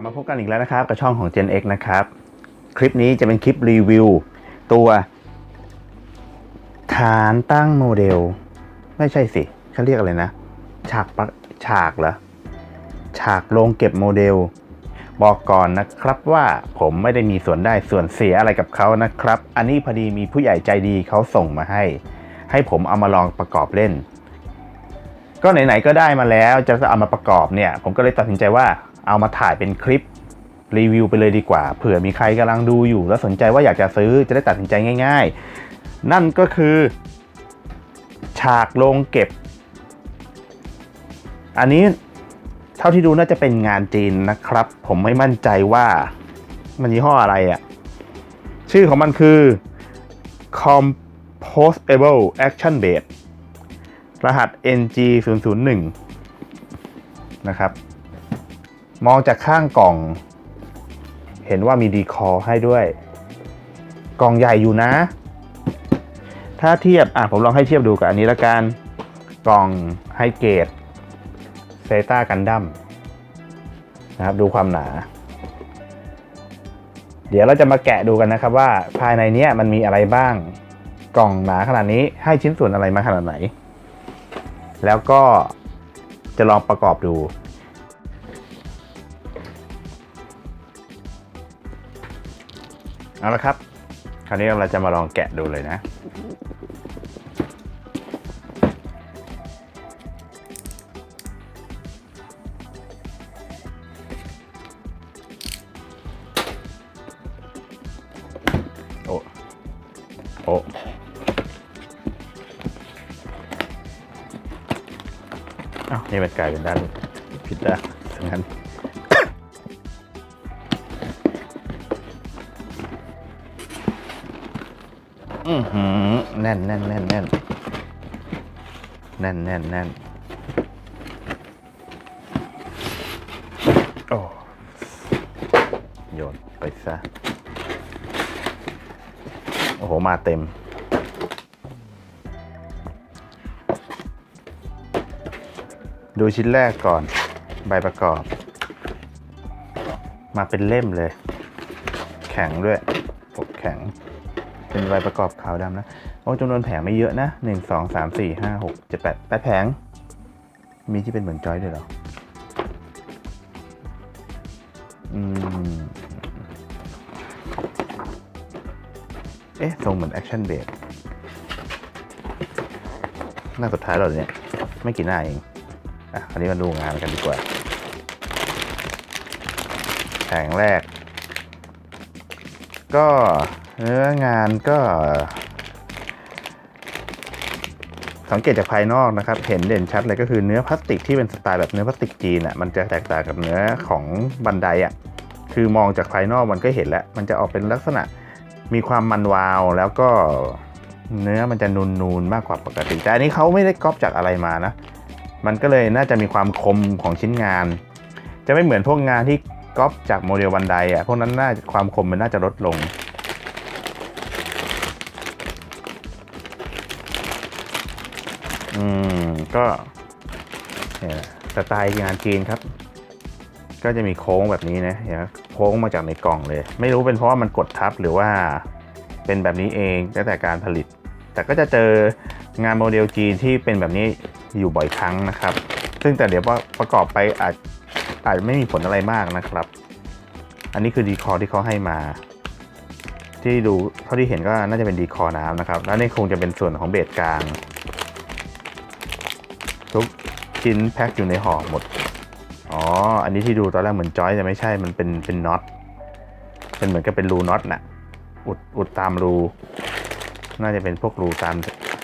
ลับมาพบกันอีกแล้วนะครับกับช่องของ Gen X นะครับ คลิปนี้จะเป็นคลิปรีวิว ตัว ฐานตั้งโมเดล ไม่ใช่สิเขาเรียกอะไรนะ ฉากปะฉากเหรอ ฉากโรงเก็บโมเดล บอกก่อนนะครับว่าผมไม่ได้มีส่วนได้ส่วนเสียอะไรกับเขานะครับ อันนี้พอดีมีผู้ใหญ่ใจดีเขาส่งมาให้ ให้ผมเอามาลองประกอบเล่น ก็ไหนๆก็ได้มาแล้วจะเอามาประกอบเนี่ย ผมก็เลยตัดสินใจว่า เอามาถ่ายเป็นคลิปรีวิวไปเลยดีกว่า เผื่อมีใครกำลังดูอยู่ แล้วสนใจว่าอยากจะซื้อจะได้ตัดสินใจง่าย ๆ นั่นก็คือ ฉากโรงเก็บ อันนี้เท่าที่ดูน่าจะเป็นงานจีนนะครับ ผมไม่มั่นใจว่ามันยี่ห้ออะไรอะ่ะ ชื่อของมันคือ Compostable Action Base รหัส NG 0 0 1 นะครับ มองจากข้างกล่อง เห็นว่ามีดีคอให้ด้วย กล่องใหญ่อยู่นะ ถ้าเทียบอะผมลองให้เทียบดูกับอันนี้ละกัน กล่องไฮเกตเซต้ากันดั้มนะครับดูความหนา เดี๋ยวเราจะมาแกะดูกันนะครับว่าภายในนี้มันมีอะไรบ้าง กล่องหนาขนาดนี้ให้ชิ้นส่วนอะไรมาขนาดไหน แล้วก็จะลองประกอบดู เอาละครับ คราวนี้เราจะมาลองแกะดูเลยนะ โอ้ โอ้อ้านี่มันกลายเป็นด้านผิดแล้วทั้งนั้น แน่นแน่นแน่นแน่นแน่นแน่นแน่นโอ้โยนไปซะ โอ้โห มาเต็ม ดูชิ้นแรกก่อน ใบประกอบ มาเป็นเล่มเลย แข็งด้วย ปกแข็ง เป็นใบประกอบขาวดำนะโอ้จำนวนแผงไม่เยอะนะหนึ่งสองสามสี่ห้าหกเจ็ดแปดแปดแผง มีที่เป็นเหมือนจอยด้วยเหรอ อืม เอ๊ะทรงเหมือนแอคชั่นเบรกหน้าสุดท้ายเราเนี่ย ไม่กี่หน้าเอง อะ คราวนี้มาดูงานกันดีกว่า แผงแรก ก็ เนื้องานก็ สังเกตจากภายนอกนะครับ เห็นเด่นชัดเลยก็คือเนื้อพลาสติกที่เป็นสไตล์แบบเนื้อพลาสติกจีนอะมันจะแตกต่างกับเนื้อของบันไดอะคือมองจากภายนอกมันก็เห็นแล้ว มันจะออกเป็นลักษณะมีความมันวาวแล้วก็เนื้อมันจะนูนๆมากกว่าปกติ แต่อันนี้เขาไม่ได้ก๊อปจากอะไรมานะ มันก็เลยน่าจะมีความคมของชิ้นงาน จะไม่เหมือนพวกงานที่ก๊อปจากโมเดลบันไดอะพวกนั้นน่าความคมมันน่าจะลดลง อืม ก็เนี่ยสไตล์งานจีนครับ ก็จะมีโค้งแบบนี้นะเห็นไหมโค้งมาจากในกล่องเลย ไม่รู้เป็นเพราะว่ามันกดทับหรือว่าเป็นแบบนี้เองตั้งแต่การผลิต แต่ก็จะเจองานโมเดลจีนที่เป็นแบบนี้อยู่บ่อยครั้งนะครับ ซึ่งแต่เดี๋ยวว่าประกอบไปอาจอาจไม่มีผลอะไรมากนะครับ อันนี้คือดีคอร์ที่เขาให้มา ที่ดูเท่าที่เห็นก็น่าจะเป็นดีคอร์น้ำนะครับ แล้วนี่คงจะเป็นส่วนของเบสกลาง ทุกชิ้นแพ็คอยู่ในห่อหมด อ๋อ อันนี้ที่ดูตอนแรกเหมือนจอยแต่ไม่ใช่ มันเป็นเป็นน็อต เป็นเหมือนกับเป็นรูน็อตน่ะ อุดอุดตามรู น่าจะเป็นพวกรูตาม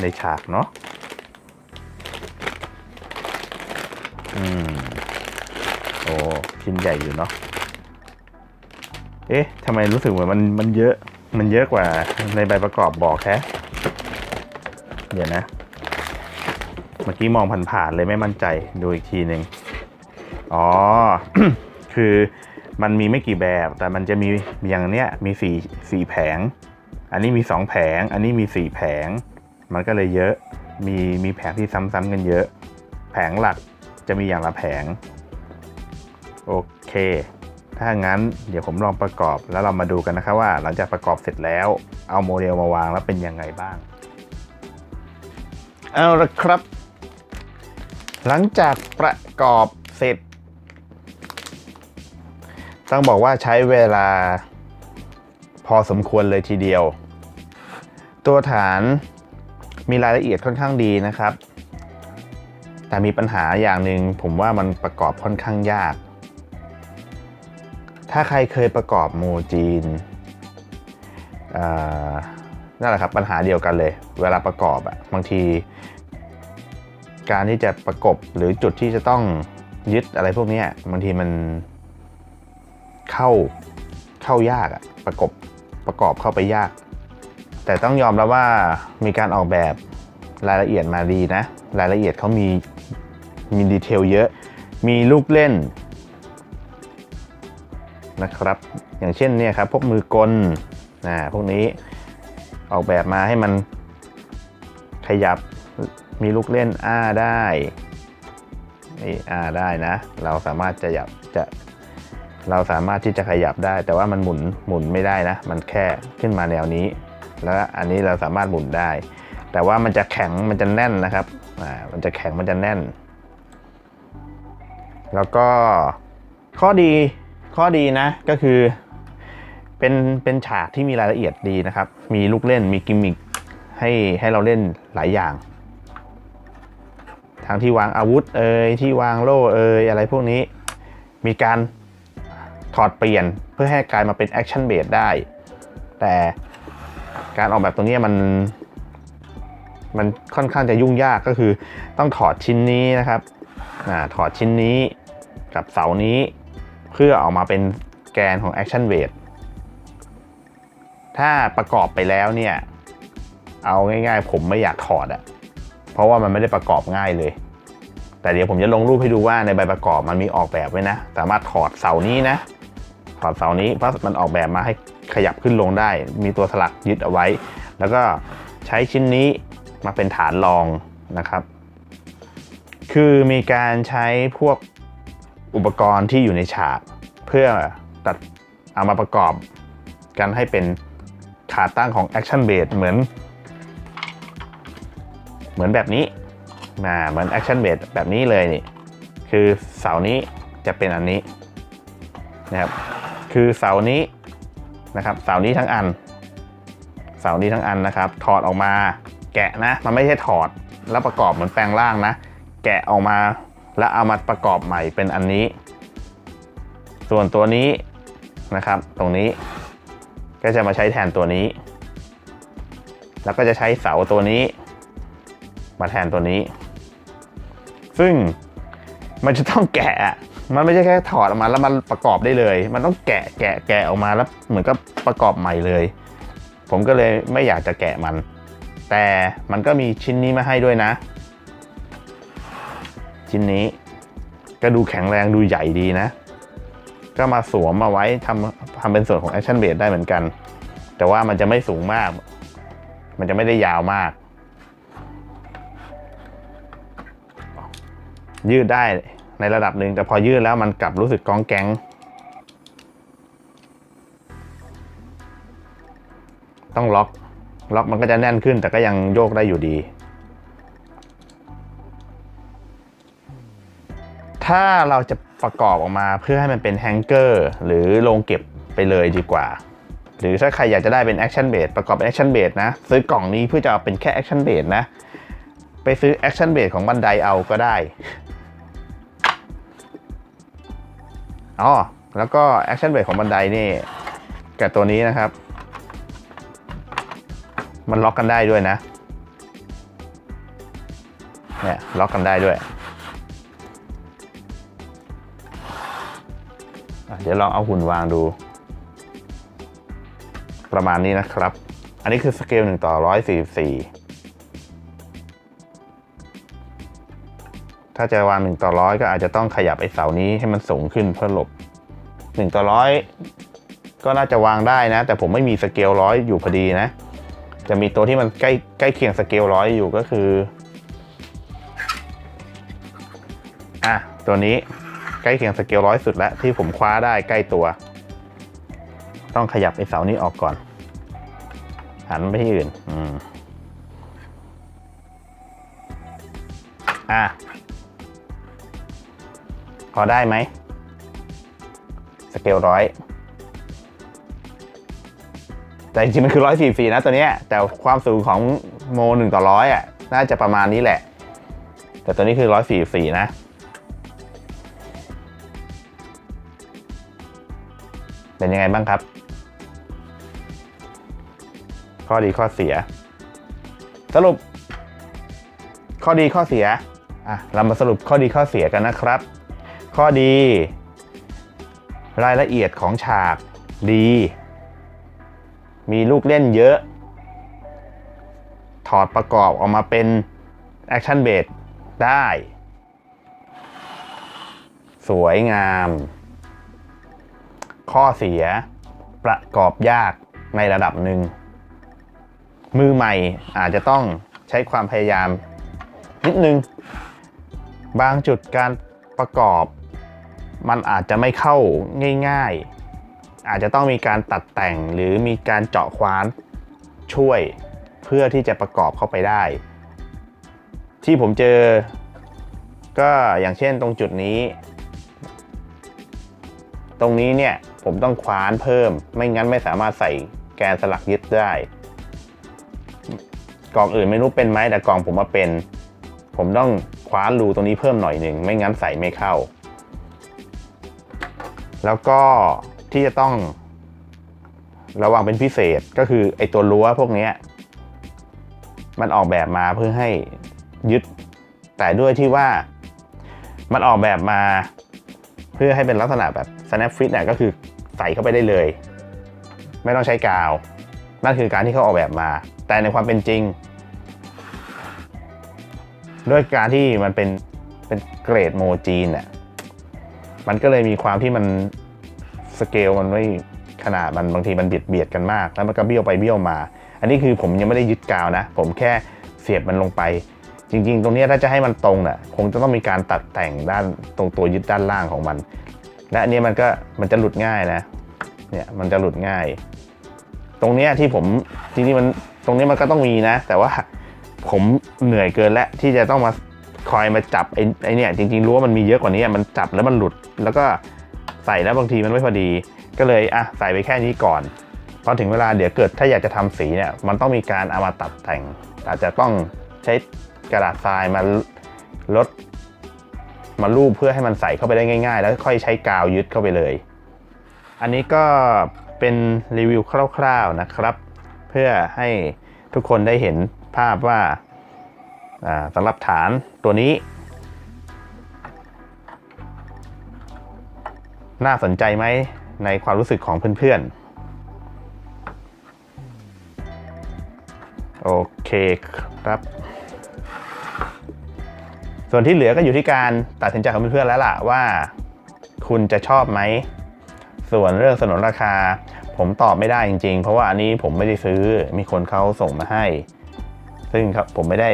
ในฉากเนาะ อืม โอ้ ชิ้นใหญ่อยู่เนาะ เอ๊ะทำไมรู้สึกเหมือนมันมันเยอะ มันเยอะกว่าในใบประกอบบอกแค่เดี๋ยวนะ มื่อกี้มองผ่านๆเลยไม่มั่นใจดูอีกทีหนึ่งอ๋อ คือมันมีไม่กี่แบบ แต่มันจะมีอย่างเนี้ยมีสี่สี่แผง อันนี้มีสองแผง อันนี้มีสี่แผง มันก็เลยเยอะ มีมีแผงที่ซ้ำๆกันเยอะ แผงหลักจะมีอย่างละแผง โอเค ถ้างั้นเดี๋ยวผมลองประกอบแล้วเรามาดูกันนะครับว่า หลังจากประกอบเสร็จแล้ว เอาโมเดลมาวางแล้วเป็นยังไงบ้าง เอาละครับ หลังจากประกอบเสร็จ ต้องบอกว่าใช้เวลาพอสมควรเลยทีเดียว ตัวฐานมีรายละเอียดค่อนข้างดีนะครับ แต่มีปัญหาอย่างหนึ่งผมว่ามันประกอบค่อนข้างยาก ถ้าใครเคยประกอบโมจีนนั่นแหละครับปัญหาเดียวกันเลย เวลาประกอบอะบางที การที่จะประกบหรือจุดที่จะต้องยึดอะไรพวกนี้บางทีมันเข้าเข้ายากอะประกบประกอบเข้าไปยาก แต่ต้องยอมรับว่ามีการออกแบบรายละเอียดมาดีนะ รายละเอียดเขามีมีดีเทลเยอะ มีลูกเล่นนะครับ อย่างเช่นเนี่ยครับพวกมือกลนะพวกนี้ออกแบบมาให้มันขยับ มีลูกเล่นอ้าได้นี่อ้าได้นะ เราสามารถจะยับจะเราสามารถที่จะขยับได้ แต่ว่ามันหมุนหมุนไม่ได้นะ มันแค่ขึ้นมาแนวนี้ แล้วอันนี้เราสามารถหมุนได้ แต่ว่ามันจะแข็งมันจะแน่นนะครับอ่ามันจะแข็งมันจะแน่น แล้วก็ข้อดีข้อดีนะก็คือเป็นเป็นฉากที่มีรายละเอียดดีนะครับ มีลูกเล่นมีกิมมิคให้ให้เราเล่นหลายอย่าง ทั้งที่วางอาวุธเอ่ยที่วางโล่เอ่ยอะไรพวกนี้ มีการถอดเปลี่ยนเพื่อให้กลายมาเป็นแอคชั่นเบสได้ แต่การออกแบบตรงนี้มัน มันค่อนข้างจะยุ่งยากก็คือต้องถอดชิ้นนี้นะครับอถอดชิ้นนี้กับเสานี้เพื่อออกมาเป็นแกนของ Action w e i g h t ถ้าประกอบไปแล้วเนี่ย เอาง่ายๆ ผมไม่อยากถอดอะ เพราะว่ามันไม่ได้ประกอบง่ายเลย แต่เดี๋ยวผมจะลงรูปให้ดูว่าในใบประกอบมันมีออกแบบไว้นะ สามารถถอดเสานี้นะ ถอดเสานี้เพราะมันออกแบบมาให้ขยับขึ้นลงได้ มีตัวสลักยึดเอาไว้ แล้วก็ใช้ชิ้นนี้มาเป็นฐานรองนะครับ คือมีการใช้พวกอุปกรณ์ที่อยู่ในฉาก เพื่อตัดเอามาประกอบกันให้เป็นขาตั้งของ Action Base เหมือน เหมือนแบบนี้มาเหมือน Action Base แบบนี้เลยนี่คือเสานี้จะเป็นอันนี้นะครับคือเสานี้นะครับเสานี้ทั้งอัน เสานี้ทั้งอันนะครับ ถอดออกมาแกะนะมันไม่ใช่ถอดแล้วประกอบเหมือนแปลงร่างนะ แกะออกมาแล้วเอามาประกอบใหม่เป็นอันนี้ ส่วนตัวนี้นะครับ ตรงนี้ก็จะมาใช้แทนตัวนี้ แล้วก็จะใช้เสาตัวนี้ มาแทนตัวนี้ ซึ่งมันจะต้องแกะ มันไม่ใช่แค่ถอดออกมาแล้วมันประกอบได้เลย มันต้องแกะแกะแกะออกมาแล้วเหมือนกับประกอบใหม่เลย ผมก็เลยไม่อยากจะแกะมัน แต่มันก็มีชิ้นนี้มาให้ด้วยนะ ชิ้นนี้ก็ดูแข็งแรงดูใหญ่ดีนะ ก็มาสวมมาไว้ทำทำเป็นส่วนของ Action Base ได้เหมือนกัน แต่ว่ามันจะไม่สูงมาก มันจะไม่ได้ยาวมาก ยืดได้ในระดับหนึ่งแต่พอยืดแล้วมันกลับรู้สึกก้องแกงต้องล็อกล็อกมันก็จะแน่นขึ้น แต่ก็ยังโยกได้อยู่ดี ถ้าเราจะประกอบออกมาเพื่อให้มันเป็นแฮงเกอร์หรือโรงเก็บไปเลยดีกว่า หรือถ้าใครอยากจะได้เป็นแอคชั่นเบสประกอบเป็นแอคชั่นเบสนะ ซื้อกล่องนี้เพื่อจะเอาเป็นแค่แอคชั่นเบสนะ ไปซื้อแอคชั่นเบสของบันไดเอาก็ได้ อ๋อแล้วก็แอคชั่นเบรกของบันไดนี่กับตัวนี้นะครับ มันล็อกกันได้ด้วยนะเนี่ยล็อกกันได้ด้วย เดี๋ยวลองเอาหุ่นวางดู ประมาณนี้นะครับ อันนี้คือสเกล1ต่อ144 ถ้าจะวาง1ต่อร้อยก็อาจจะต้องขยับไอ้เสานี้ให้มันสูงขึ้นเพื่อหลบ1ต่อร้อยก็น่าจะวางได้นะ แต่ผมไม่มีสเกลร้อยอยู่พอดีนะ จะมีตัวที่มันใกล้ใกล้เคียงสเกลร้อยอยู่ก็คืออะตัวนี้ใกล้เคียงสเกลร้อยสุดแล้วที่ผมคว้าได้ใกล้ตัว ต้องขยับไอ้เสานี้ออกก่อน หันไปที่อื่น อืมอะ อได้ไหมสเกลร้อยแต่จริงๆมันคือร้อยสี่สี่นะตัวเนี้ยแต่ความสูงของโมหนึ่งต่อร้อยอะน่าจะประมาณนี้แหละ แต่ตัวนี้คือร้อยสี่สี่นะเป็นยังไงบ้างครับ ข้อดีข้อเสีย สรุป ข้อดีข้อเสียอะเรามาสรุปข้อดีข้อเสียกันนะครับ ข้อดี รายละเอียดของฉากดี มีลูกเล่นเยอะ ถอดประกอบออกมาเป็นแอคชั่นเบสได้ สวยงาม ข้อเสียประกอบยากในระดับหนึ่ง มือใหม่อาจจะต้องใช้ความพยายามนิดนึง บางจุดการประกอบ มันอาจจะไม่เข้าง่ายๆ อาจจะต้องมีการตัดแต่งหรือมีการเจาะคว้านช่วยเพื่อที่จะประกอบเข้าไปได้ ที่ผมเจอ ก็อย่างเช่นตรงจุดนี้ ตรงนี้เนี่ยผมต้องคว้านเพิ่ม ไม่งั้นไม่สามารถใส่แกนสลักยึดได้กล่องอื่นไม่รู้เป็นไหมแต่กล่องผมมาเป็น ผมต้องคว้านรูตรงนี้เพิ่มหน่อยหนึ่งไม่งั้นใส่ไม่เข้า แล้วก็ที่จะต้องระวังเป็นพิเศษก็คือไอตัวรั้วพวกนี้มันออกแบบมาเพื่อให้ยึด แต่ด้วยที่ว่ามันออกแบบมาเพื่อให้เป็นลักษณะแบบ snap fit เนี่ยก็คือใส่เข้าไปได้เลย ไม่ต้องใช้กาว นั่นคือการที่เขาออกแบบมา แต่ในความเป็นจริง ด้วยการที่มันเป็นเป็นเกรดโมจีนอะ มันก็เลยมีความที่มันสเกลมันไม่ขนาดมันบางทีมันเบียดเบียดกันมาก แล้วมันก็เบี้ยวไปเบี้ยวมา อันนี้คือผมยังไม่ได้ยึดกาวนะ ผมแค่เสียบมันลงไป จริง ๆ ตรงนี้ถ้าจะให้มันตรงน่ะคงจะต้องมีการตัดแต่งด้านตรงตัวยึดด้านล่างของมัน และอันนี้มันก็มันจะหลุดง่ายนะเนี่ยมันจะหลุดง่าย ตรงนี้ที่ผมจริงๆมันตรงนี้มันก็ต้องมีนะ แต่ว่าผมเหนื่อยเกินแล้วที่จะต้องมา คอยมาจับไอ้ไอเนี่ยจริงๆรู้ว่ามันมีเยอะกว่านี้มันจับแล้วมันหลุด แล้วก็ใส่แล้วบางทีมันไม่พอดี ก็เลยอะใส่ไปแค่นี้ก่อนพอถึงเวลาเดี๋ยวเกิดถ้าอยากจะทำสีเนี่ยมันต้องมีการเอามาตัดแต่ง อาจจะต้องใช้กระดาษทรายมาลดมาลูบเพื่อให้มันใส่เข้าไปได้ง่ายๆ แล้วค่อยใช้กาวยึดเข้าไปเลย อันนี้ก็เป็นรีวิวคร่าวๆนะครับ เพื่อให้ทุกคนได้เห็นภาพว่า สำหรับฐานตัวนี้ น่าสนใจไหมในความรู้สึกของเพื่อนๆ โอเคครับ ส่วนที่เหลือก็อยู่ที่การตัดสินใจของเพื่อนๆแล้วล่ะว่า คุณจะชอบไหม ส่วนเรื่องสนนราคา ผมตอบไม่ได้จริงๆ เพราะว่าอันนี้ผมไม่ได้ซื้อมีคนเขาส่งมาให้ ซึ่งครับผมไม่ได้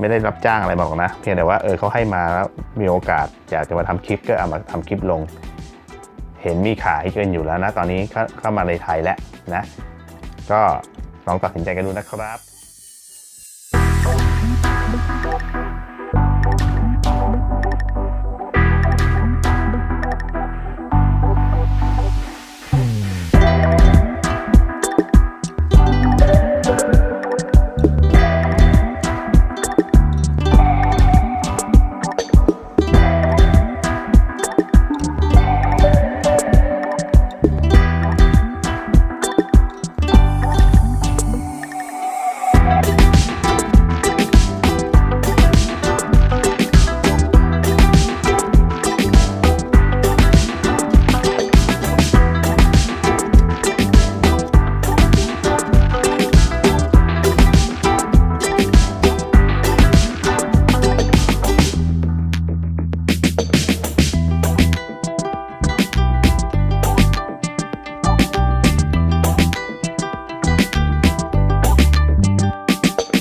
ไม่ได้รับจ้างอะไรบอกนะเพียงแต่ว่าเออเขาให้มาแล้วมีโอกาสอยากจะมาทำคลิปก็เอามาทำคลิปลง เห็นมีขายกันอยู่แล้วนะ ตอนนี้เข้ามาในไทยแล้วนะ ก็ลองตัดสินใจกันดูนะครับ